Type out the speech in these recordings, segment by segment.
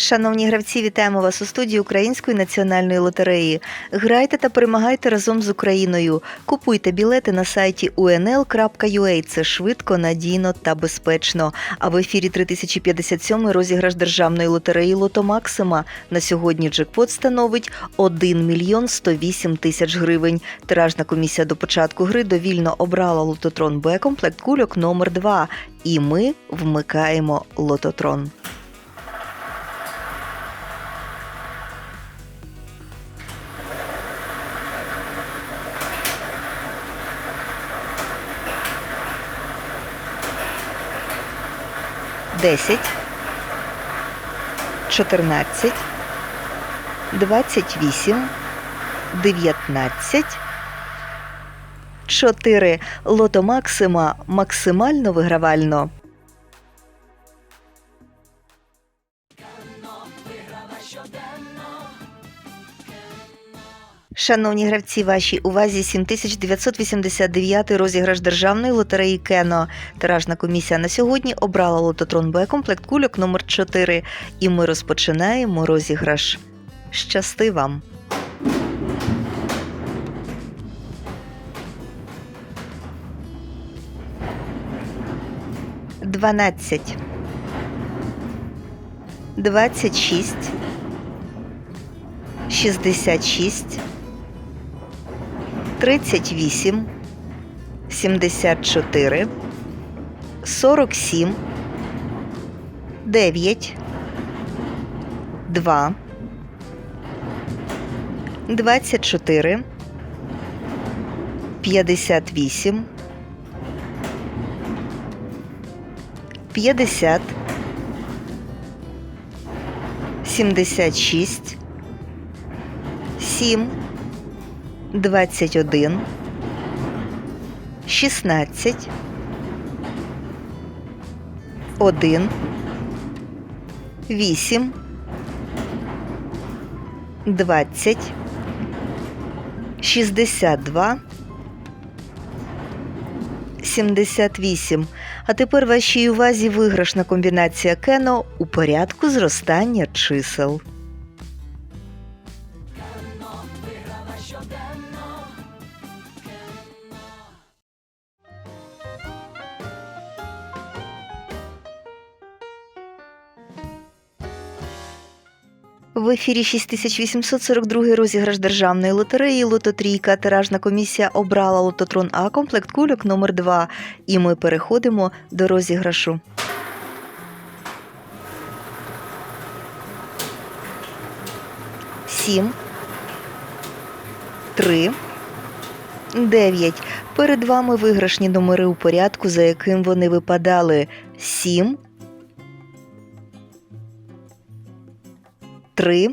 Шановні гравці, вітаємо вас у студії Української національної лотереї. Грайте та перемагайте разом з Україною. Купуйте білети на сайті unl.ua. Це швидко, надійно та безпечно. А в ефірі 3057 розіграш державної лотереї Лото Максима. На сьогодні джекпот становить 1 мільйон 108 тисяч гривень. Тиражна комісія до початку гри довільно обрала лототрон Б комплект кульок номер 2 І ми вмикаємо лототрон. Десять, чотирнадцять, двадцять вісім, дев'ятнадцять, чотири. Лото Максима максимально вигравально. Шановні гравці, вашій увазі 7989 розіграш державної лотереї Кено. Тиражна комісія на сьогодні обрала лототрон Б комплект кульок номер 4 І ми розпочинаємо розіграш. Щасти вам! Дванадцять. Двадцять шість. Шістдесят шість. 38, 74, 47, 9, 2, 24, 58, 50, 76, 7, 21, 16, 1, 8, 20, 62, 78. А тепер вашій увазі виграшна комбінація Кено у порядку зростання чисел. В ефірі 6842 розіграш державної лотереї Лототрійка. Тиражна комісія обрала лототрон А комплект кульок номер 2 І ми переходимо до розіграшу. Сім. Три. Дев'ять. Перед вами виграшні номери у порядку, за яким вони випадали. Сім. Три.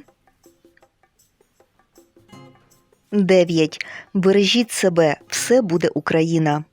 Дев'ять. Бережіть себе. Все буде Україна.